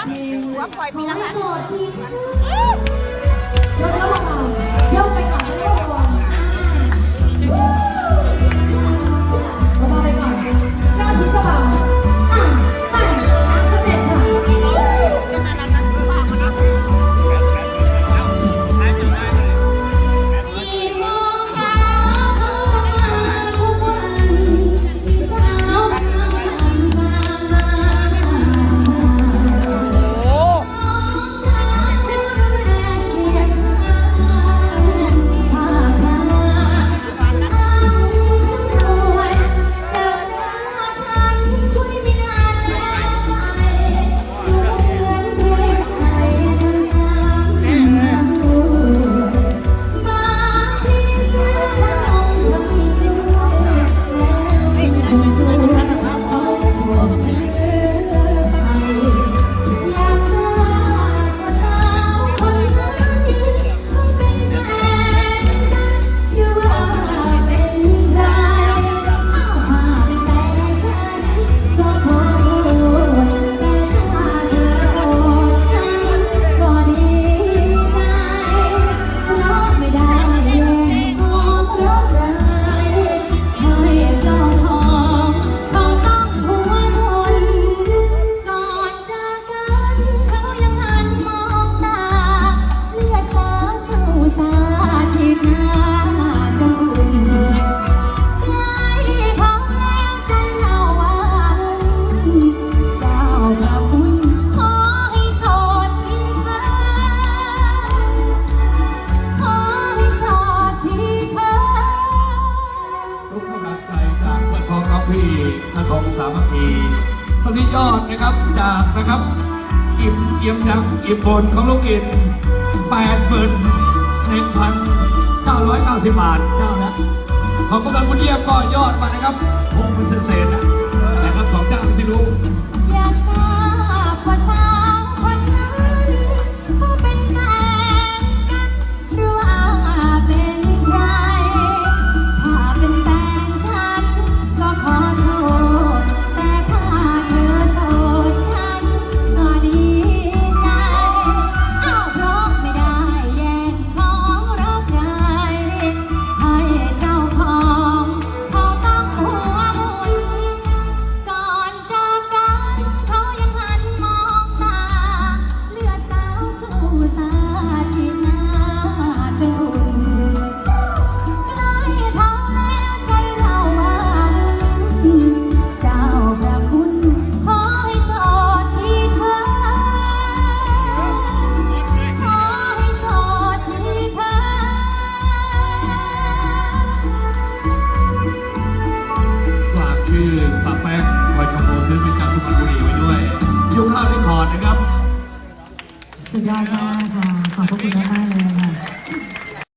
รักหัวปล่อยปีละครั้ง โดนรเหว่างยกไปก่อนแล้วก็ ที่อารมณ์สามัคคีตอนนี้ยอดนะครับจากนะครับอิ่มเอี่ยมดังอิ่มบนของลูกอินแปดหมื่นหนึ่งพันเก้าร้อยเก้าสิบบาทเจ้านะของกำลังบุญเยี่ยมก็ยอดมานะครับหกหมื่นเศษนะนะครับของเจ้าที่รู้อยากทรา สุดยอดมากค่ะ ขอบพระคุณมากเลยค่ะ